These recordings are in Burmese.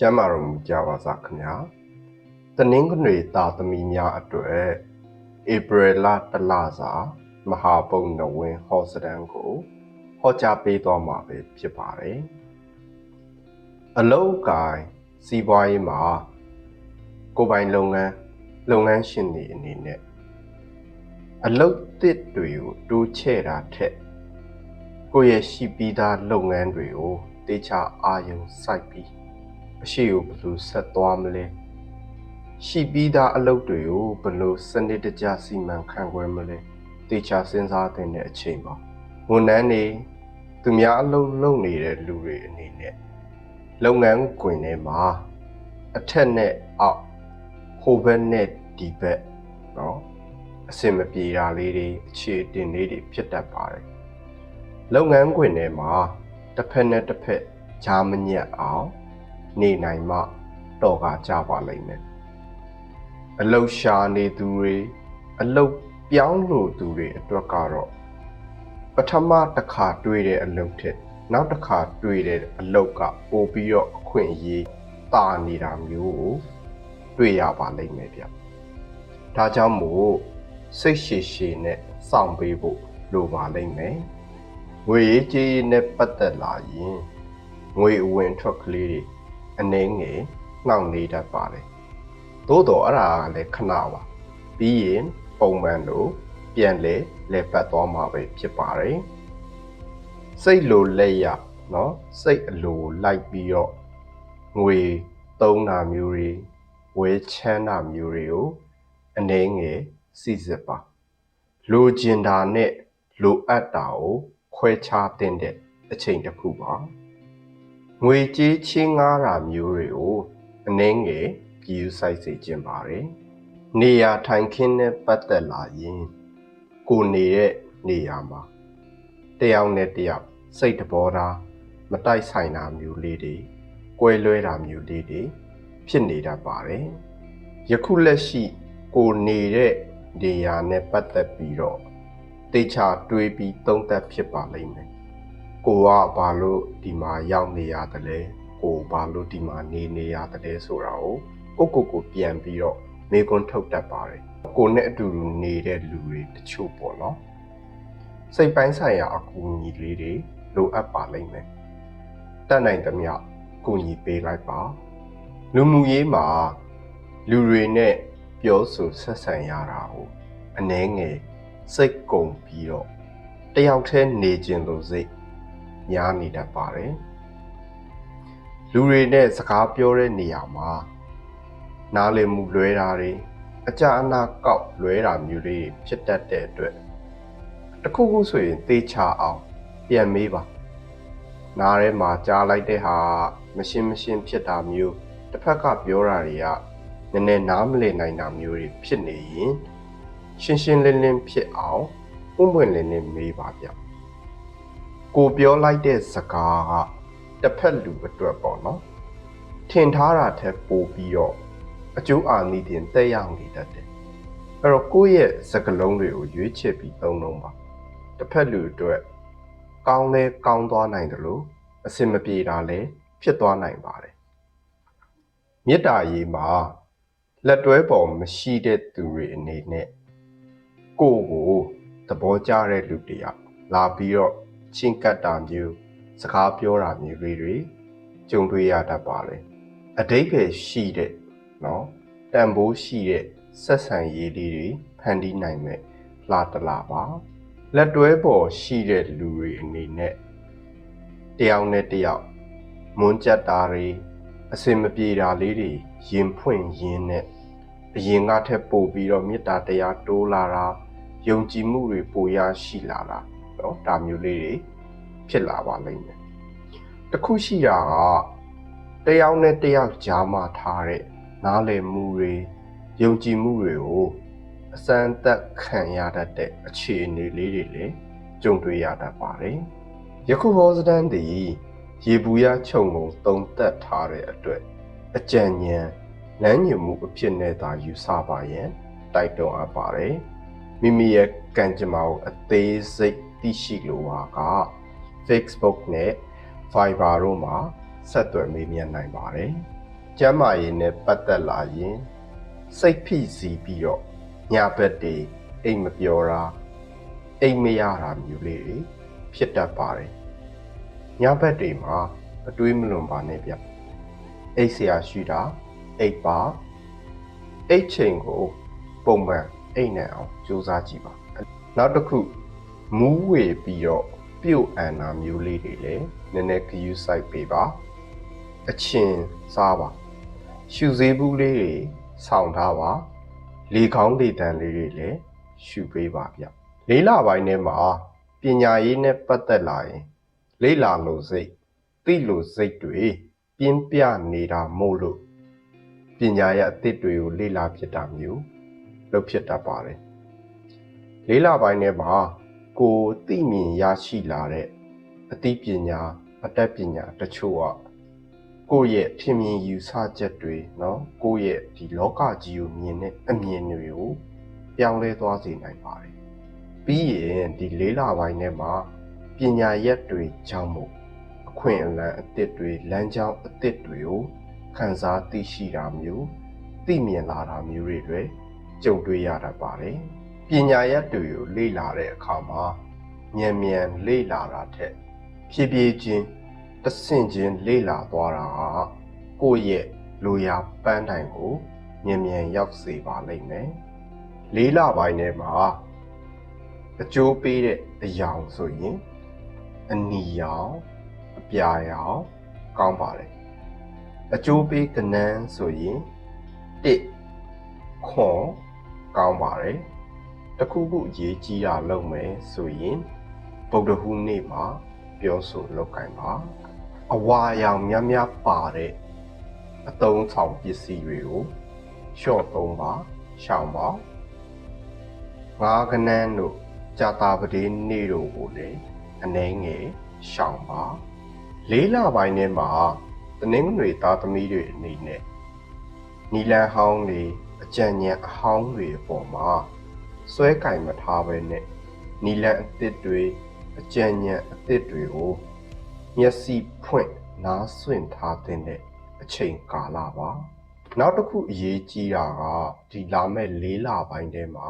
ကျမ်းမာတော်မူကြပါစားခင်ဗျာတနင်္ဂနွေသားသမီးများအတွက်ဧပြီလတလစာမဟာပုံနဝင်းဟောစတန်ကိုဟောကြားပေးသွားမှာပဲဖြစ်ပါတယ်အလုံးကိုင်းစီးပွားရေးမှာကိုယ်ပိုင်လုပ်ငန်းလုပ်ငန်းရှင်တွေအနေနဲ့အလုပ်သစ်တွေကိုတိုးချဲ့တာထက်ကိုယ့်ရဲ့ရှိပြီးသားလုပ်ငန်းတွေကိုတေချာအာရုံစိုက်ပြီး အရှိကိုဘယ်လိုဆက်သွားမလဲရှိပြီးသားအလုပ်တွေကိုဘယ်လိုစနစ်တကျစီမံခန့်ခွဲမလဲတေချာစဉ်းစားတဲ့အချိန်ပါဝန်ထမ်းတွေသူများအလုပ်လုပ်နေတဲ့လူတွေအနေနဲ့လုပ်ငန်းခွင်ထဲမှာအထက်နဲ့အောက်ဟိုဘက်နဲ့ဒီဘက်เนาะအစင်မပြေတာလေးတွေအခြေအတင်လေးတွေဖြစ်တတ်ပါတယ်လုပ်ငန်းခွင်ထဲမှာတစ်ဖက်နဲ့တစ်ဖက်ဂျာမညက်အောင် နေနိုင်မှတော်ကကြပါလိမ့်မယ်အလုတ်ရှာနေသူတွေအလုတ်ပြောင်းလို့သူတွေအတွက်ကတော့ပထမတစ်ခါတွေ့တဲ့အလုတ်ထက်နောက်တစ်ခါတွေ့တဲ့အလုတ်ကပိုပြီးတော့အခွင့်အရေးတာနေတာမျိုးကိုတွေ့ရပါလိမ့်မယ်ဗျဒါကြောင့်မို့စိတ်ရှည်ရှည်နဲ့စောင့်ပေးဖို့လိုပါလိမ့်မယ်ငွေရေးကြေးရေးနဲ့ပတ်သက်လာရင်ငွေအဝင်ထွက်ကလေးတွေ အနှဲငယ်နှောင့်နေတတ်ပါတယ်။သို့တော့အဲ့ဒါကလည်းခဏပါ။ပြီးရင်ပုံမှန်လို့ပြန်လေလဲပတ်သွားမှာပဲဖြစ်ပါတယ်။စိတ်လိုလက်ရနော်စိတ်အလိုလိုက်ပြီးတော့ငွေသုံးတာမျိုးတွေဝဲချမ်းတာမျိုးတွေကိုအနှဲငယ်စီစစ်ပါ။လိုချင်တာနဲ့လိုအပ်တာကိုခွဲခြားတဲ့အချိန်တစ်ခုပါ။ ငွေကြေးချင်းငားတာမျိုးတွေကိုအနှင်းငယ်ကြည့်ဆိုင်စေခြင်းပါတယ်။နေရာထိုင်ခင်းနဲ့ပတ်သက်လာရင်ကိုနေတဲ့နေရာမှာတယောက်နဲ့တယောက်စိတ်တဘောထားမတိုက်ဆိုင်တာမျိုးလေးတွေ၊ကွဲလွဲတာမျိုးလေးတွေဖြစ်နေတတ်ပါတယ်။ယခုလက်ရှိကိုနေတဲ့နေရာနဲ့ပတ်သက်ပြီးတော့တေချာတွေးပြီးသုံးသပ်ဖြစ်ပါလိမ့်မယ်။ ကိုကဘာလို့ဒီမှာရောက်နေရတယ်လဲကိုဘာလို့ဒီမှာနေနေရတယ်လဲဆိုတာကိုကိုကိုကိုပြန်ပြီးတော့မေကွန်းထုတ်တတ်ပါတယ်ကိုနဲ့အတူတူနေတဲ့လူတွေတချို့ပေါ့နော်စိတ်ပိုင်းဆိုင်ရာအကူအညီလေးတွေလိုအပ်ပါလိမ့်မယ်တတ်နိုင်သမျှကူညီပေးလိုက်ပါလူမှုရေးမှာလူတွေနဲ့ပြောဆိုဆက်ဆံရတာကိုအနှဲငယ်စိတ်ကုန်ပြီးတော့တယောက်တည်းနေခြင်းလို့စိတ် များနေတတ်ပါတယ်လူတွေနဲ့စကားပြောတဲ့နေရာမှာနားလည်မှုလွဲတာတွေအကြအနာကောက်လွဲတာမျိုးတွေဖြစ်တတ်တဲ့အတွက်တစ်ခုခုဆိုရင်သေချာအောင်ပြန်မေးပါနားထဲမှာကြားလိုက်တဲ့ဟာမရှင်းမရှင်းဖြစ်တာမျိုးတစ်ဖက်ကပြောတာတွေကနည်းနည်းနားမလည်နိုင်တာမျိုးတွေဖြစ်နေရင်ရှင်းရှင်းလင်းလင်းဖြစ်အောင်ပွင့်ပွင့်လင်းလင်းမေးပါဗျ ကိုပြောလိုက်တဲ့စကားကတစ်ဖက်လူအတွက်ပေါ့နော်ထင်ထားတာထက်ပိုပြီးတော့အကျိုးအာနိသင်တက်ရောက်နေတတ်တယ်အဲ့တော့ကိုယ့်ရဲ့စကားလုံးတွေကိုရွေးချယ်ပြီးသုံးလုံးပါတစ်ဖက်လူအတွက်ကောင်းလဲကောင်းသွားနိုင်တယ်လို့အစင်မပြေတာလည်းဖြစ်သွားနိုင်ပါတယ်မေတ္တာရေးမှာလက်တွဲပေါ်မရှိတဲ့သူတွေအနေနဲ့ကိုယ့်ကိုသဘောကျတဲ့လူတယောက်လာပြီးတော့ ချင့်ကပ်တာမျိုးစကားပြောတာမျိုးတွေတွေကြုံတွေ့ရတတ်ပါတယ်အတိတ်ပဲရှိတဲ့နော်တန်ဖိုးရှိတဲ့ဆက်ဆံရေးလေးတွေဖန်တီးနိုင်မဲ့လာတလာပါလက်တွဲပေါ်ရှိတဲ့လူတွေအနေနဲ့တယောက်နဲ့တယောက်မွန်းကြတာတွေအစင်မပြေတာလေးတွေရင်ဖွင့်ရင်းနဲ့အရင်ကထက်ပိုပြီးတော့မေတ္တာတရားတိုးလာတာယုံကြည်မှုတွေပိုရရှိလာတာ နော်ဒါမျိုးလေးတွေဖြစ်လာပါလိမ့်မယ်တခုရှိတာကတယောက်နဲ့တယောက်ကြားမှာထားတဲ့နားလည်မှုတွေယုံကြည်မှုတွေကိုအစမ်းသက်ခံရတတ်တဲ့အခြေအနေလေးတွေလည်းကြုံတွေ့ရတတ်ပါတယ်ယခုဟောစတန်ဒီရေဘူးရခြုံကုန်တုံသက်ထားတဲ့အတွက်အကြံဉာဏ်လမ်းညွှန်မှုအဖြစ်နဲ့သာယူဆပါရန်တိုက်တွန်းအပ်ပါတယ်မိမိရဲ့ကံကြမ္မာကိုအသေးစိတ် သိရှိလိုပါက Facebook နဲ့ Viber တို့မှာဆက်သွယ်မေးမြန်းနိုင်ပါတယ်ကျမ်းမာရေးနဲ့ပတ်သက်လာရင်စိတ်ဖိစီးပြီးတော့ညာဘက်တွေအိမ်မပြောတာအိမ်မရတာမျိုးလေးတွေဖြစ်တတ်ပါတယ်ညာဘက်တွေမှာအတွေးမလွန်ပါနဲ့ဗျအိတ်ဆရာရှိတာအိတ်ပါအိတ်ချိန်ကိုပုံမှန်အိတ်နဲ့အောင်ကြိုးစားကြည့်ပါနောက်တစ်ခု မူးဝေပြီးတော့ပြုတ်အန်တာမျိုးလေးတွေလည်းနည်းနည်းဂယူးဆိုင်ပေးပါအချင်းစားပါရှူစေးဘူးလေးတွေဆောင်းထားပါလေကောင်းလေတန်လေးတွေလည်းရှူပေးပါဗျလေးလပိုင်းထဲမှာပညာရေးနဲ့ပတ်သက်လာရင် လေးလာလို့စိတ်သိလို့စိတ်တွေပြင်းပြနေတာမို့လို့ပညာရဲ့အသစ်တွေကိုလေ့လာဖြစ်တာမျိုးလုပ်ဖြစ်တတ်ပါတယ်လေးလပိုင်းထဲမှာ ကိုယ်သိမြင်ရရှိလာတဲ့အသိပညာအတတ်ပညာတချို့ကကိုယ့်ရဲ့ထင်မြင်ယူဆချက်တွေเนาะကိုယ့်ရဲ့ဒီလောကကြီးကိုမြင်တဲ့အမြင်တွေကိုပြောင်းလဲသွားစေနိုင်ပါတယ်ပြီးရင်ဒီလေးလပိုင်းထဲမှာပညာရက်တွေကြောင့်မို့အခွင့်အလမ်းအသစ်တွေလမ်းကြောင်းအသစ်တွေကိုခန်းစားသိရှိတာမျိုးသိမြင်လာတာမျိုးတွေတွေကြုံတွေ့ရတတ်ပါတယ် ပညာရက်တွေကိုလေ့လာတဲ့အခါမှာမြန်မြန်လေ့လာတာထက်ဖြည်းဖြည်းချင်းတဆင့်ချင်းလေ့လာသွားတာဟာကိုယ့်ရဲ့လူရပန်းတိုင်ကိုမြန်မြန်ရောက်စေပါလိမ့်မယ်လေးလပိုင်းထဲမှာအကျိုးပေးတဲ့အယောင်ဆိုရင်အနီရောင်အပြာရောင်ကောင်းပါတယ်အကျိုးပေးကနန်းဆိုရင်တစ်ခွန်ကောင်းပါတယ် တခုခုအရေးကြီးတာလုပ်မယ်ဆိုရင်ဗုဒ္ဓဟူးနေ့မှာပြောဆိုလုပ်ကင်ပါအဝါရောင်များများပါတဲ့အသုံးဆောင်ပစ္စည်းတွေကိုရှော့သုံးပါရှောင်ပါငါးကနန်းတို့ကြာတာပတိနေ့တို့ကိုလည်းအနှဲငယ်ရှောင်ပါလေးလပိုင်းထဲမှာတနင်္ဂနွေသားသမီးတွေအနေနဲ့နီလန်ဟောင်းတွေအကြံဉာဏ်အဟောင်းတွေအပေါ်မှာ ဆွဲကင်မထားဘဲနဲ့နီလန်အသစ်တွေအကြံဉာဏ်အသစ်တွေကိုမျက်စိဖွင့်နားဆွင့်ထားတဲ့အချိန်ကာလပါနောက်တစ်ခုအရေးကြီးတာကဒီလာမဲ့၄လပိုင်းထဲမှာ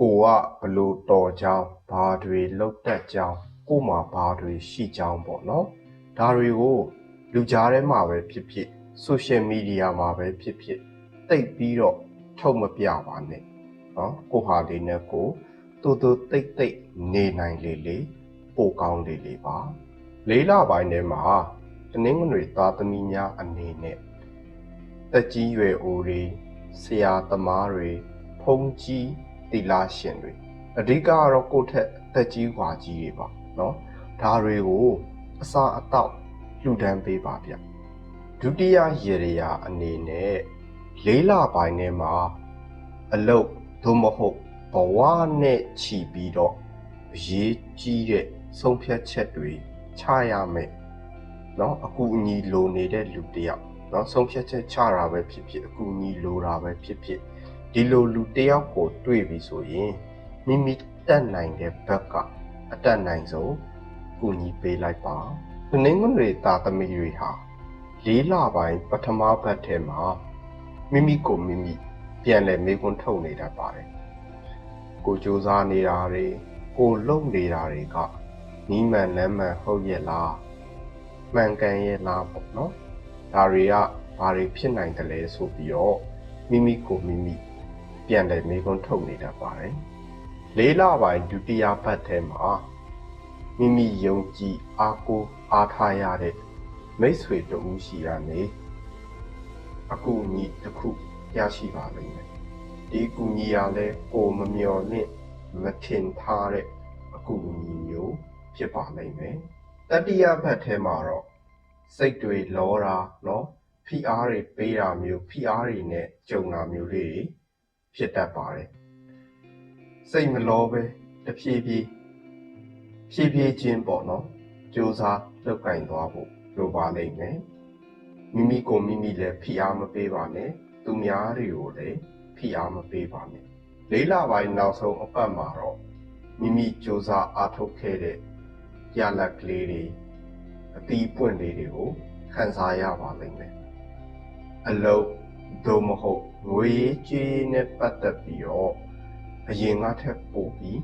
ကိုကဘလို့တော်ကြောင်းဘာတွေလောက်တတ်ကြောင်းကိုမှဘာတွေရှိကြောင်းပေါ့နော်ဒါတွေကိုလူကြားထဲမှာပဲဖြစ်ဖြစ်ဆိုရှယ်မီဒီယာမှာပဲဖြစ်ဖြစ်တိတ်ပြီးတော့ထုတ်မပြပါနဲ့ နော်ကိုဟာလေးနဲ့ကိုတူတူတိတ်တိတ်နေနိုင်လေလေပိုကောင်းလေလေပါလေးလပိုင်းထဲမှာတနင်္ဂနွေသားသမီးများအနေနဲ့တက်ကြီးရွယ်အိုတွေဆရာသမားတွေဖုန်ကြီးတီလာရှင်တွေအဓိကကတော့ကိုယ့်ထက်တက်ကြီးกว่าကြီးတွေပါเนาะဒါတွေကိုအစာအတော့လှူဒန်းပေးပါဗျဒုတိယရေရရာအနေနဲ့လေးလပိုင်းထဲမှာအလုတ် သို့မဟုတ်ဘဝနဲ့ချီပြီးတော့အရေးကြီးတဲ့ဆုံးဖြတ်ချက်တွေချရမယ်เนาะအကူအညီလိုနေတဲ့လူတစ်ယောက်เนาะဆုံးဖြတ်ချက်ချတာပဲဖြစ်ဖြစ်အကူအညီလိုတာပဲဖြစ်ဖြစ်ဒီလိုလူတစ်ယောက်ကိုတွေ့ပြီဆိုရင်မိမိတက်နိုင်တဲ့ဘက်ကအတက်နိုင်ဆုံးကူညီပေးလိုက်ပါ။နင်းငွေသားသမီးတွေဟာလေးလပိုင်းပထမဘက်ထဲမှာမိမိကိုမိမိ ပြန်လဲမေးခွန်းထုတ်နေတတ်ပါတယ်။ကိုစူးစမ်းနေတာတွေကိုလုံနေတာတွေကနီးမှန်လမ်းမှန်ဟုတ်ရဲ့လားမှန်ကန်ရဲ့လားပေါ့နော်။ဒါတွေကဘာတွေဖြစ်နိုင်တယ်လဲဆိုပြီးတော့မိမိကိုမိမိပြန်လဲမေးခွန်းထုတ်နေတတ်ပါတယ်။လေးလပိုင်းဒုတိယဘက်ထဲမှာမိမိယုံကြည်အားကိုးအားထားရတဲ့မိတ်ဆွေတူရှိရနေအကူအညီတစ်ခု ရရှိပါလိမ့်မယ်။ဒီကူညီရလဲကိုမမျော်လင့်မထင်ထားတဲ့အကူအညီမျိုးဖြစ်ပါလိမ့်မယ်။တတိယဘက်ထဲမှာတော့စိတ်တွေလောတာနော်ဖိအားတွေပေးတာမျိုးဖိအားတွေနဲ့ကြုံတာမျိုးလေးဖြစ်တတ်ပါတယ်။စိတ်မလောပဲတဖြည်းဖြည်းဖြည်းဖြည်းချင်းပေါ့နော်စ조사လောက်ကင်သွားဖို့လိုပါလိမ့်မယ်။မိမိကိုမိမိလည်းဖိအားမပေးပါနဲ့။ သူများတွေကိုလည်းဖိအားမပေးပါနဲ့လေးလပိုင်းနောက်ဆုံးအပတ်မှာတော့မိမိကြိုးစားအားထုတ်ခဲ့တဲ့ရလဒ်ကလေးတွေအသီးပွင့်လေးတွေကိုခံစားရပါလိမ့်မယ်အလုပ်သို့မဟုတ်ငွေကြေးနဲ့ပတ်သက်ပြီးတော့အရင်ကထက်ပိုပြီး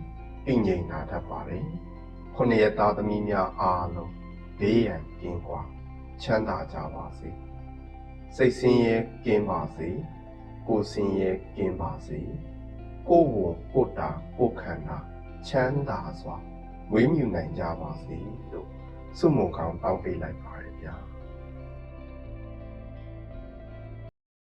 အငြိမ်လာတတ်ပါတယ်။ခုနှစ်ရက်သားသမီးများအားလုံးဘေးရန်ကင်းကွာချမ်းသာကြပါစေ။ စိတ်ဆင်းရဲကင်းပါစေ။ကိုယ်ဆင်းရဲကင်းပါစေ။ကိုယ်ဝန်ကိုယ်တာကိုယ်ခန္ဓာချမ်းသာစွာဝေးမြူနိုင်ကြပါစေလို့ဆုမွန်ကောင်းတောင်းပေးလိုက်ပါရဗျာ။